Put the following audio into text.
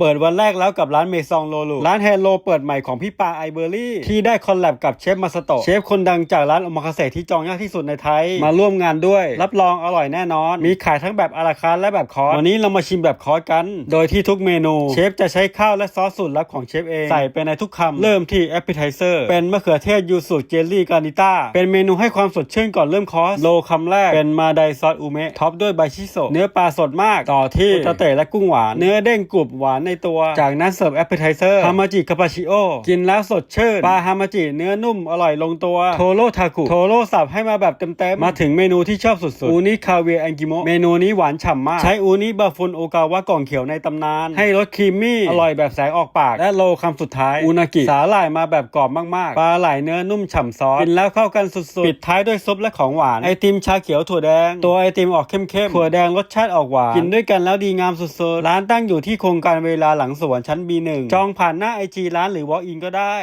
เปิดวันแรกแล้วกับร้านเมซองโลลูร้านแฮโลเปิดใหม่ของพี่ปาไอเบอรี่ ที่ได้คอลแลบกับเชฟมาสโตเชฟคนดังจากร้านอมคาเซที่จองยากที่สุดในไทย มาร่วมงานด้วย รับรองอร่อยแน่นอน มีขายทั้งแบบอาราคาและแบบคอร์สวันนี้เรามาชิมแบบคอร์สกัน โดยที่ทุกเมนู เชฟจะใช้ข้าวและซอสสูตรลับของเชฟเอง ใส่ไปในทุกคำเริ่มที่ appetizer เซอร์เป็นมะเขือเทศยูสุเจลลี่กานิต้าเป็นเมนูให้ความสดชื่นก่อนเริ่มคอร์สโลคำแรกเป็นมาไดซอสอูเมะท็อปด้วยใบชิโซเนื้อปลาสดมากต่อที่ตาเตะและกุ้งหวานเนื้อเด้งกรุบหวานในตัว จากนั้นเสิร์ฟ appetizer ฮามาจิคาปาชิโอกินแล้วสดชื่นปลาฮามาจิเนื้อนุ่มอร่อยลงตัวโทโรทาคุโทโรสับให้มาแบบเต็มๆมาถึงเมนูที่ชอบสุดๆอูนิคาเวียแองกิโมเมนูนี้หวานฉ่ำมาก ใช้อูนิบาฟุนโอกาวะกล่องเขียวในตำนาน ให้รสครีมมี่อร่อยแบบแสงออกปาก และโลคำสุดท้ายอูนากิสาหร่ายมาแบบกรอบมากๆปลาไหลเนื้อนุ่มฉ่ำซอสกินแล้วเข้ากันสุดๆปิดท้ายด้วยซุปและของหวานไอติมชาเขียวถั่วแดง ตัวไอติมออกเข้มๆถั่วแดงรสชาติออกหวานกินด้วยกันแล้วดีงามสุดๆร้านตั้งอยู่ที่โครงการเวลาหลังสวนชั้น B1 จองผ่านหน้าไอจีร้านหรือ walk in ก็ได้